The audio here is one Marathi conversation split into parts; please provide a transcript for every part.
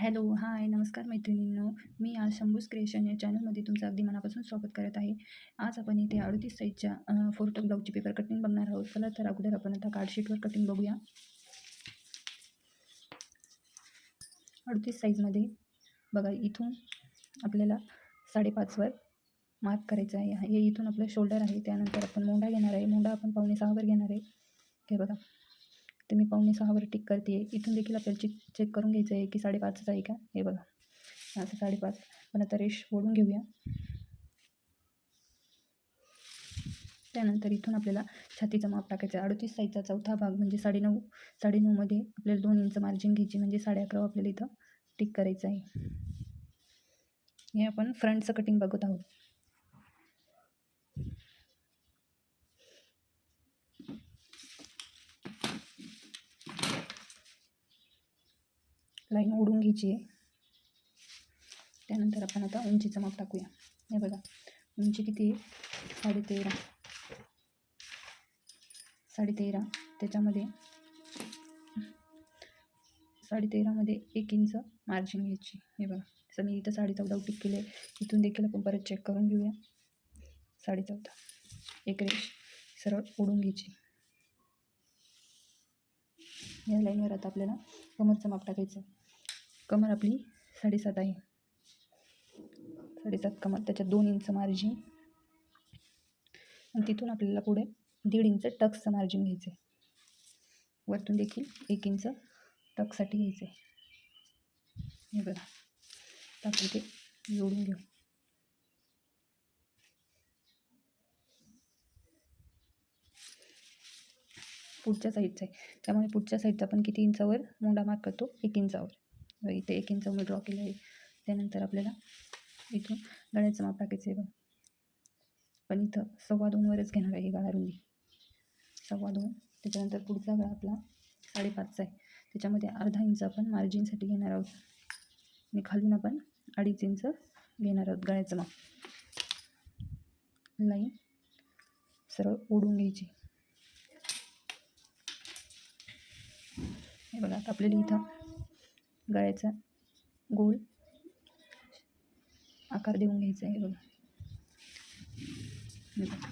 हॅलो, हाय, नमस्कार मैत्रिणींनो. मी आज शंभूज क्रिएशन या चॅनलमध्ये तुमचं अगदी मनापासून स्वागत करत आहे. आज आपण इथे 38 साईजच्या अ, ब्लॉकची ब्लाऊजची पेपर कटिंग बघणार आहोत. चला तर अगोदर आपण आता कार्डशीटवर कटिंग बघूया. 38 साईजमध्ये बघा इथून आपल्याला साडेपाचवर मार्क करायचं आहे. हे इथून आपलं शोल्डर आहे. त्यानंतर आपण मोंडा घेणार आहे. मोंडा आपण पावणे सहावर घेणार आहे. हे बघा. ते मी पावणे 6 वर टिक करते आहे. इथून देखील आपल्याला चेक चेक करून घ्यायचं आहे की 5.5च आहे का? हे बघा. असं 5.5 पण आता रेश ओढून घेऊया. त्यानंतर इथून आपल्याला छातीचं माप टाकायचं आहे. 38 साईजचा चौथा भाग म्हणजे साडेनऊ साडेनऊमध्ये आपल्याला दोन इंच मार्जिन घ्यायची म्हणजे 11.5 आपल्याला इथं टिक करायचं आहे. हे आपण फ्रंटचं कटिंग बघत आहोत. लाईन ओढून घ्यायची आहे. त्यानंतर आपण आता उंचीचं माप टाकूया. हे बघा. उंची किती आहे? 13.5 13.5 त्याच्यामध्ये साडेतेरामध्ये एक इंच मार्जिन घ्यायची. हे बघा. जसं मी इथं 14.5 टिक केले. इथून देखील आपण परत चेक करून घेऊया. 14.5 एक रेश सरळ ओढून घ्यायची. या लाईनवर आता आपल्याला कमरचं माप टाकायचं आहे. कमर आपली 7.5 आहे. 7.5 कमर त्याच्यात दोन इंच मार्जिन आणि तिथून आपल्याला पुढे दीड इंच टक्सचं मार्जिन घ्यायचं आहे. वरतून देखील एक इंच टक्ससाठी घ्यायचं आहे. हे बघा. तर आपण ते जोडून घेऊ. पुढच्या साईडचा आहे. त्यामुळे पुढच्या साईडचा आपण किती इंचावर मोडा मार्क करतो? एक इंचावर. इथे एक इंच मी ड्रॉ केलं आहे. त्यानंतर आपल्याला इथून गळ्याचं माप टाकायचं आहे बघा. पण इथं सव्वा दोनवरच घेणार आहे ही गळा रुंदी. 2.25 त्याच्यानंतर पुढचा गळा आपला 5.5चा आहे. त्याच्यामध्ये अर्धा इंच आपण मार्जिनसाठी घेणार आहोत. आणि खालून आपण 2.5 इंच घेणार आहोत गळ्याचं माप. लाईन सरळ ओढून घ्यायची. हे बघा आता आपल्याला इथं गळ्याचा गोल आकार देऊन घ्यायचा आहे. बघा.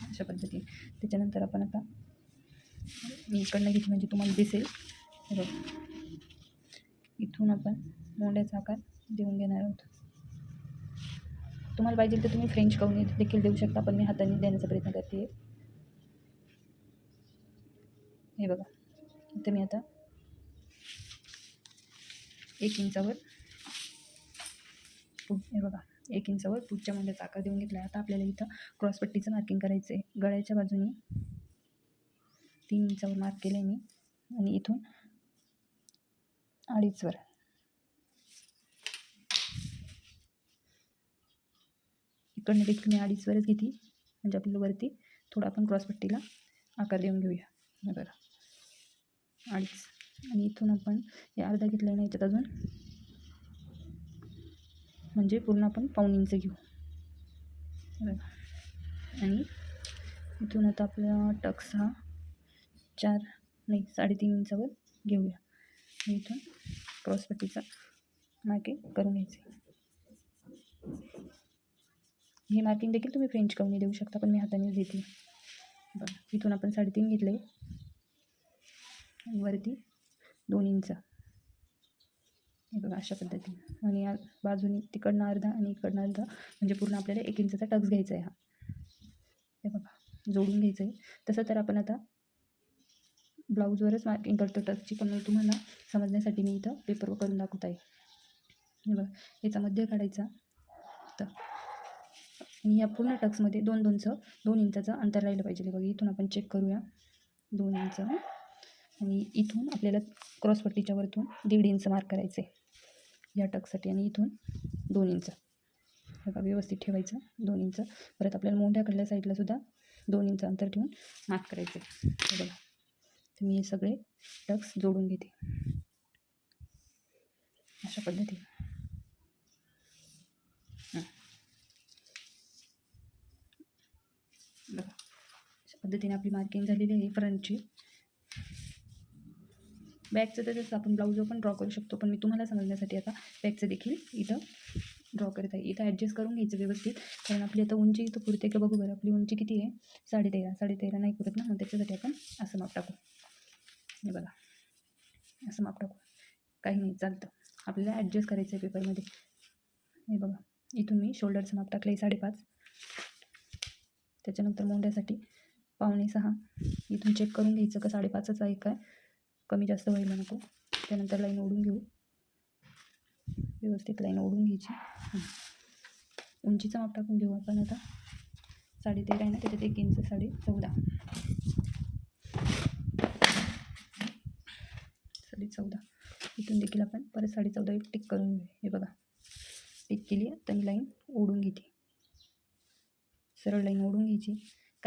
अशा पद्धतीने. त्याच्यानंतर आपण आता इकडनं घेतली म्हणजे तुम्हाला दिसेल. बघा. इथून आपण मोंड्याचा आकार देऊन घेणार आहोत. तुम्हाला पाहिजे तर तुम्ही फ्रेंच कवनी देखील देऊ शकता. पण मी हाताने देण्याचा प्रयत्न करते हे बघा. इथे मी आता एक इंचावर हे बघा एक इंचावर पुढच्या मोंढ्याचा आकार देऊन घेतला आहे. आता आपल्याला इथं क्रॉसपट्टीचं मार्किंग करायचं आहे. गळ्याच्या बाजूने तीन इंचावर मार्क केलं आहे मी आणि इथून अडीचवर इकडनं देखील मी 2.5 वरच घेते. म्हणजे आपल्याला वरती थोडं आपण क्रॉसपट्टीला आकार देऊन घेऊया. बघा. 2.5 आणि इथून आपण हे अर्धा घेतलं आहे ना याच्यात अजून म्हणजे पूर्ण आपण पाऊन इंच घेऊ. आणि इथून आता आपला टक्स हा चार नाही 3.5 इंचावर घेऊया. आणि इथून क्रॉसपट्टीचा मार्किंग करून घ्यायचं आहे. हे मार्किंग देखील तुम्ही फ्रेंच कवनी देऊ शकता. पण मी हातानेच देते. बरं इथून आपण 3.5 घेतले. वरती दोन इंच. हे बघा अशा पद्धतीने आणि या बाजूनी तिकडनं अर्धा आणि इकडनं अर्धा म्हणजे पूर्ण आपल्याला एक इंचचा टक्स घ्यायचा आहे हा. हे बघा. जोडून घ्यायचं आहे. तसं तर आपण आता ब्लाऊजवरच मार्किंग करतो टचची पण मी तुम्हाला समजण्यासाठी मी इथं पेपरवर करून दाखवत आहे. हे बघा. याचा मध्य काढायचा. तर आणि या पूर्ण टक्समध्ये 2-2चं 2 इंचाचं अंतर राहिलं पाहिजे. बघा इथून आपण चेक करूया. दोन इंच आणि इथून आपल्याला क्रॉसपट्टीच्या वरतून दीड इंच मार्क करायचं आहे. या टकसाठी आणि इथून दोन इंच. हे बघा व्यवस्थित ठेवायचं दोन इंच. परत आपल्याला मोठ्याकडल्या साईडला सुद्धा 2 इंच अंतर ठेवून मार्क करायचं आहे. हे बघा. तर मी हे सगळे टक्स जोडून घेते. अशा पद्धतीने. बघा. अशा पद्धतीने आपली मार्किंग झालेली आहे फ्रंटची. बॅगचं तसंच आपण ब्लाऊजवर पण ड्रॉ करू शकतो. पण मी तुम्हाला समजण्यासाठी आता बॅगचं देखील इथं ड्रॉ करत आहे. इथं ॲडजस्ट करून घ्यायचं व्यवस्थित. कारण आपली आता उंची इथं पुरते का बघू बरं आपली उंची किती आहे? साडे तेरा साडे तेरा नाही पुरत ना मग त्याच्यासाठी आपण असं माप टाकू. हे बघा. असं माप टाकू. काही नाही चालतं. आपल्याला ॲडजस्ट करायचं आहे पेपरमध्ये हे बघा. इथून मी शोल्डरचं माप टाकलं आहे साडेपाच. त्याच्यानंतर मोंड्यासाठी पावणे सहा. इथून चेक करून घ्यायचं का साडेपाचच आहे काय? कमी जास्त व्हायला नको त्यानंतर लाईन ओढून घेऊ. व्यवस्थित लाईन ओढून घ्यायची. उंचीचा उंचीचं माप टाकून घेऊ आपण आता. साडे तेरा आहे ना त्याच्यात एक इंच साडे चौदा. साडे चौदा. इथून देखील आपण परत साडे चौदा एक टिक करून घेऊ. हे बघा. टिक केली तर मी लाईन ओढून घेते. सरळ लाईन ओढून घ्यायची.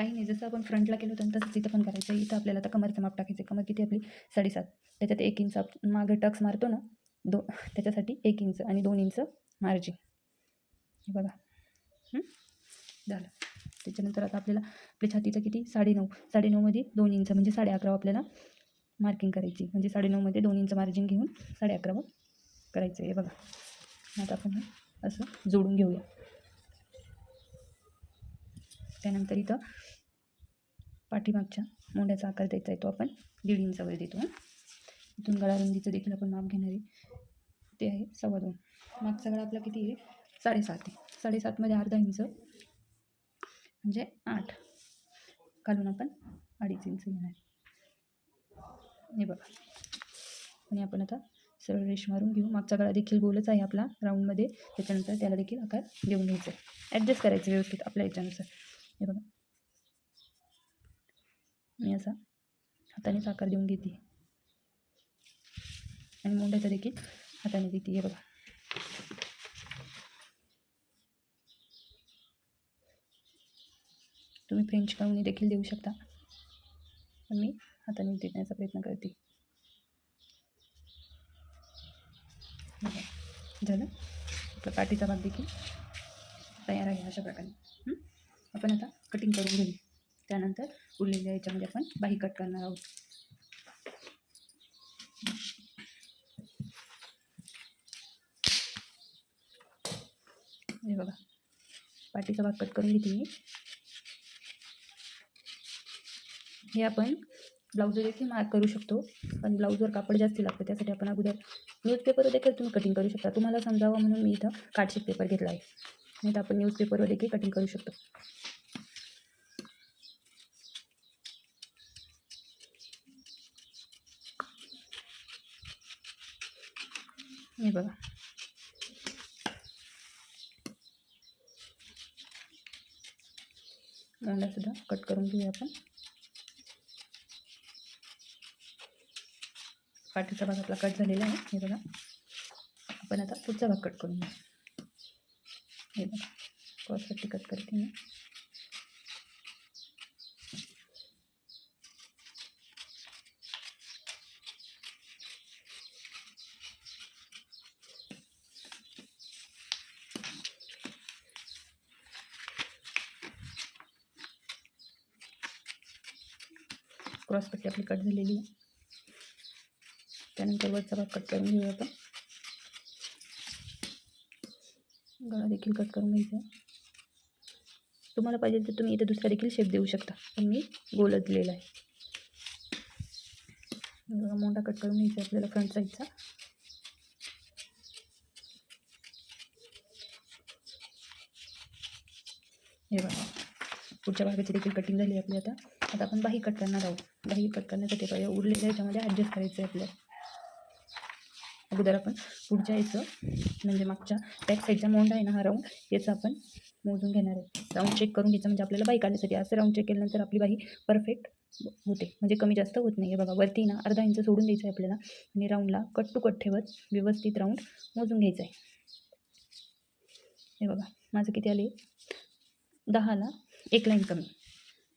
काही नाही. जसं आपण फ्रंटला केलं होतं तसंच इथं पण करायचं. इथं आपल्याला आता कमरचं माप टाकायचं कमर किती आपली? साडेसात. त्याच्यात एक इंच आप मागं टक्स मारतो ना दो त्याच्यासाठी एक इंच आणि दोन इंच मार्जिन हे बघा. झालं. त्याच्यानंतर आता आपल्याला आपल्या छातीचं किती? साडेनऊ. साडेनऊमध्ये दोन इंच म्हणजे साडे अकरा आपल्याला मार्किंग करायची. म्हणजे साडेनऊमध्ये दोन इंच मार्जिन घेऊन साडे अकरावं करायचं आहे बघा. आता आपण असं जोडून घेऊया. त्यानंतर इथं पाठीमागच्या मोंड्याचा आकार द्यायचा आहे तो आपण. दीड इंचावर देतो इथून गळारुंदीचं देखील आपण माप घेणार आहे. ते आहे सव्वा दोन. मागचा गळा आपला किती आहे? साडेसात आहे. साडेसातमध्ये अर्धा इंच म्हणजे आठ. घालून आपण अडीच इंच घेणार आहे. हे बघा. आणि आपण आता सरळ रेश मारून घेऊ. मागचा गळा देखील गोलच आहे आपला. राऊंडमध्ये त्याच्यानंतर त्याला देखील आकार देऊन घ्यायचा आहे. ॲडजस्ट करायचं व्यवस्थित आपल्या याच्यानुसार. हे बघा. मी असा हाताने साखर देऊन घेते. आणि मुंड्याचा देखील हाताने देते. हे बघा. तुम्ही फ्रेंच काढून देखील देऊ शकता. पण मी हाताने देण्याचा प्रयत्न करते. झालं? तर पाठीचा भाग देखील तयार आहे अशा प्रकारे. आपण आता कटिंग करून घेऊ. त्यानंतर उरलेल्या याच्यामध्ये आपण बाही कट करणार आहोत. हे बघा. पाठीचा भाग कट करून घेते मी. हे आपण ब्लाऊजवर देखील मार्क करू शकतो. पण ब्लाऊजवर कापड जास्त लागतं त्यासाठी आपण अगोदर न्यूजपेपरवर देखील तुम्ही कटिंग करू शकता. तुम्हाला समजावं म्हणून मी इथं काटशीट पेपर घेतला आहे. नाही तर आपण न्यूजपेपरवर देखील कटिंग करू शकतो. हे बघा. मोंडासुद्धा कट करून घेऊया आपण. पाठीचा भाग आपला कट झालेला आहे. हे बघा. आपण आता पुढचा भाग कट करून घेऊ. हे बघा. क्रॉसपट्टी कट करते मी. क्रॉसपट्टी आपली कट झालेली आहे. त्यानंतर वरचा भाग कट करून घेऊया आपण. गळा देखील कट करून घ्यायचा आहे. तुम्हाला पाहिजे तर तुम्ही इथे दुसरा देखील शेप देऊ शकता. पण मी गोलच दिलेला आहे मोठा कट करून घ्यायचा आपल्याला फ्रंट साईडचा हे बघा पुढच्या भागाची देखील कटिंग झाली आपली आता. आता आपण बाही कट करणार आहोत. बाही कट करण्यासाठी पाहिजे उरलेल्या ह्याच्यामध्ये ॲडजस्ट करायचं आहे आपल्याला. अगोदर आपण पुढच्या याचं म्हणजे मागच्या बॅक साईडचा मोंडा आहे ना हा राऊंड याचं आपण मोजून घेणार आहे राऊंड चेक करून घ्यायचं म्हणजे आपल्याला बाई काढण्यासाठी असं राऊंड चेक केल्यानंतर आपली बाई परफेक्ट होते. म्हणजे कमी जास्त होत नाही आहे बघा. वरती ना अर्धा इंच सोडून द्यायचं आहे आपल्याला. आणि राऊंडला कट टू कट ठेवत व्यवस्थित राऊंड मोजून घ्यायचं आहे हे बघा. माझं किती आले दहाला एक लाईन कमी.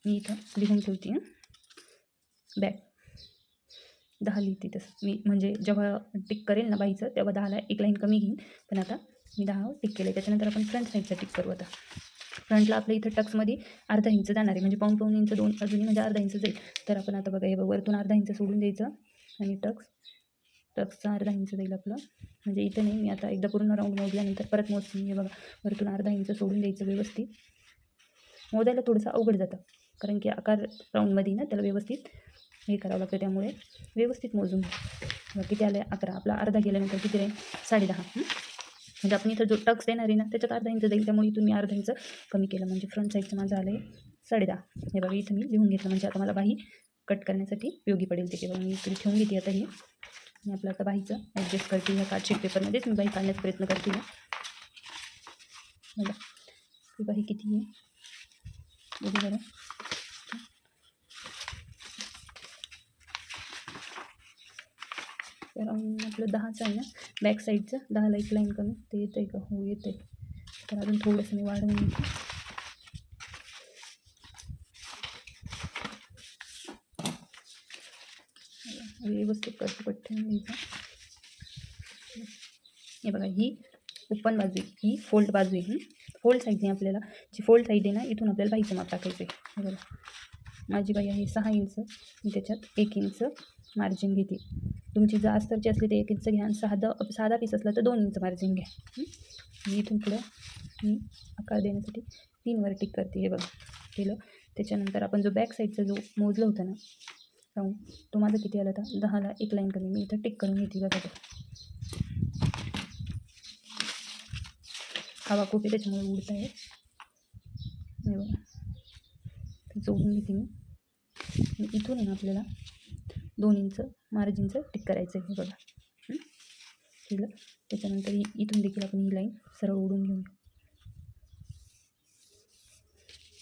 मी इथं लिहून ठेवते बॅक. दहा लिहिते तसं. मी म्हणजे जेव्हा टिक करेल ना बाईचं तेव्हा दहाला एक लाईन कमी घेईन. पण आता मी दहा टिक केलं त्याच्यानंतर आपण फ्रंट साईडचा टिक करू आता. फ्रंटला आपल्या इथं टक्समध्ये अर्धा इंच जाणार आहे. म्हणजे पाऊन पाऊन इंच दोन अजूनही म्हणजे अर्धा इंच जाईल. तर आपण आता बघा हे बघ वरतून अर्धा इंच सोडून द्यायचं आणि टक्स. टक्सचा अर्धा इंच जाईल आपलं. म्हणजे इथं नाही मी आता एकदा पूर्ण राऊंड मोजल्यानंतर परत मोजते. हे बघा वरतून अर्धा इंच सोडून द्यायचं व्यवस्थित. मोजायला थोडंसं अवघड जातं. कारण की आकार राऊंडमध्ये ना त्याला व्यवस्थित हे करावं लागतं. त्यामुळे व्यवस्थित मोजून किती आलं आहे अकरा आपला अर्धा गेल्यानंतर किती राहील? साडे दहा म्हणजे आपण इथं जो टक्स देणार आहे ना त्याच्यात अर्धा इंच जाईल. त्यामुळे इथून मी अर्धा इंच कमी केलं. म्हणजे फ्रंट साईडचं माझं आलं आहे साडे दहा हे बघा इथं मी लिहून घेतलं. म्हणजे आता मला बाही कट करण्यासाठी योगी पडेल ते. बघा मी इकडे ठेवून घेते आता हे. मी आपलं आता बाहीचं ॲडजस्ट करते. ह्या कार्डशीट पेपरमध्येच मी बाही काढण्याचा प्रयत्न करते. बघा. ही बाही किती आहे? बघू बरं तर अं, आपलं दहाचं आहे ना बॅक साईडचं एक लाईन कमी ते येतं आहे का हो येतं तर अजून थोडंसं मी वाढवून व्यवस्थित कटकट ठेवून घ्यायचं हे बघा ही ओपन बाजू ही फोल्ड बाजू ही फोल्ड साईडने आपल्याला. जी फोल्ड साईड आहे ना इथून आपल्याला बाईचं माप टाकायचं आहे हे माझी बाई आहे सहा इंच. मी त्याच्यात एक इंच मार्जिन घेते. तुमची जर अस्तरची असली तर एक इंच घ्या आणि साधा साधा पीस असला तर दोन इंच मार्जिन घ्या. मी इथून पुढं मी आकार देण्यासाठी तीनवर टिक करते. हे बघा. केलं. त्याच्यानंतर आपण जो बॅक साईडचा जो मोजलं होतं ना राऊंड तो माझा किती आला होता? दहाला एक लाईन कमी. मी इथं टिक करून घेते बघा. हवा खूप आहे त्याच्यामुळे उडत आहे नाही बघा जोडून घेते मी. इथून आहे ना आपल्याला दोन इंच मार्जिनचं टिक करायचं आहे हे बघा. केलं. त्याच्यानंतर ही इथून देखील आपण ही लाईन सरळ ओढून घेऊन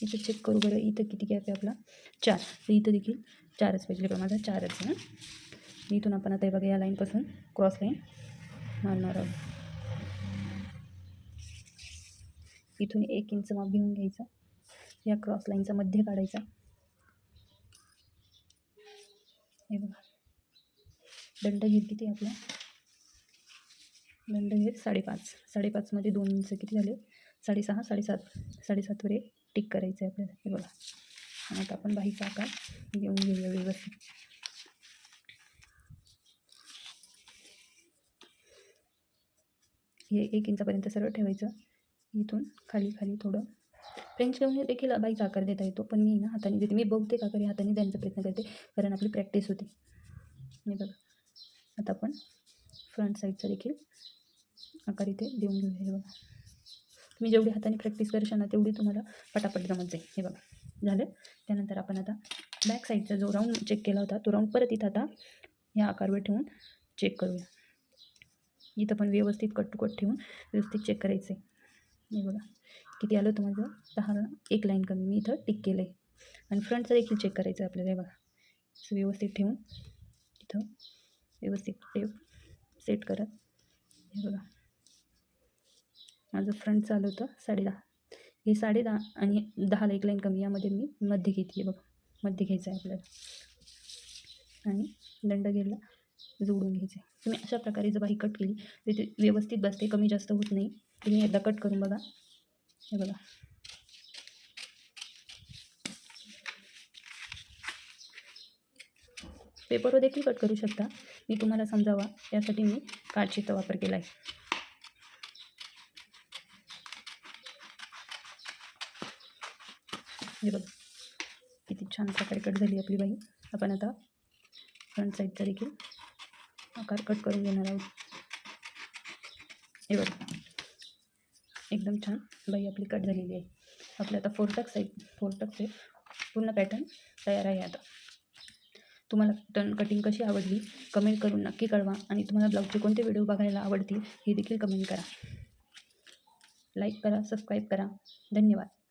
इथं चेक करू बरं इथं किती गॅप आहे आपला? चार. तर इथं देखील चारच पाहिजे. बघा माझा चारच आहे ना. इथून आपण आता हे बघा या लाईनपासून क्रॉस लाईन मारणार आहोत. इथून एक इंच माप घेऊन घ्यायचा. या क्रॉस लाईनचा मध्य काढायचा. हे बघा. दंडगीर किती आपला? आपला दंडगीर साडेपाच. साडेपाचमध्ये दोन इंच किती झाले? साडेसहा साडेसात. साडेसातवर एक टिक करायचं आहे आपल्याला. हे बघा. आणि आता आपण बाहीचा आकार घेऊन घेऊया व्यवस्थित. हे एक इंचापर्यंत सरळ ठेवायचं. इथून खाली खाली थोडं. फ्रेंच म्हणजे घेऊन देखील बाईचा आकार देता येतो पण मी ना हाताने देते. मी बघते का करी हाताने द्यायचा प्रयत्न करते कारण आपली प्रॅक्टिस होते. मी बघा. आता आपण फ्रंट साईडचा देखील आकार इथे देऊन घेऊया. हे बघा. तुम्ही जेवढी हाताने प्रॅक्टिस करशाल ना तेवढी तुम्हाला पटापट जमत जाईल. हे बघा. झालं? त्यानंतर आपण आता बॅक साईडचा जो राऊंड चेक केला होता तो राऊंड परत इथं आता ह्या आकारवर ठेवून चेक करूया. इथं पण व्यवस्थित कट टू कट ठेवून व्यवस्थित चेक करायचं आहे हे बघा. किती आलं होतं माझं दहाला एक लाईन कमी. मी इथं टिक केलं आहे आणि फ्रंटचं देखील चेक करायचं आहे आपल्याला. हे बघा. असं व्यवस्थित ठेवून इथं व्यवस्थित टेप सेट करत हे बघा. माझं फ्रंट चालू होतं साडेदहा हे साडेदहा आणि दहाला एक लाईन कमी. यामध्ये मी मध्य घेते. आहे बघा. मध्य घ्यायचं आहे आपल्याला. आणि दंड घ्यायला जोडून आहे. तुम्ही अशा प्रकारे जर बाही कट केली तर ते व्यवस्थित बसते. कमी जास्त होत नाही. तुम्ही एकदा कट करून बघा. हे बघा. पेपरवर देखील कट करू शकता. मी तुम्हाला समजावा. यासाठी मी कार्डशीटचा वापर केला आहे हे बघा. किती छान प्रकारे कट झाली आपली बाई. आपण आता फ्रंट साईडचा देखील आकार कट करून घेणार आहोत. हे बघा. एकदम छान बाई आपली कट झालेली आहे. आपलं आता फोरटक साईड फोरटकचे पूर्ण पॅटर्न तयार आहे आता. तुम्हाला टर्न कटिंग कशी आवडली कमेंट करून नक्की कळवा आणि तुम्हाला ब्लाऊजचे कोणते व्हिडिओ बघायला आवडतील हे देखील कमेंट करा. लाईक करा सबस्क्राईब करा. धन्यवाद.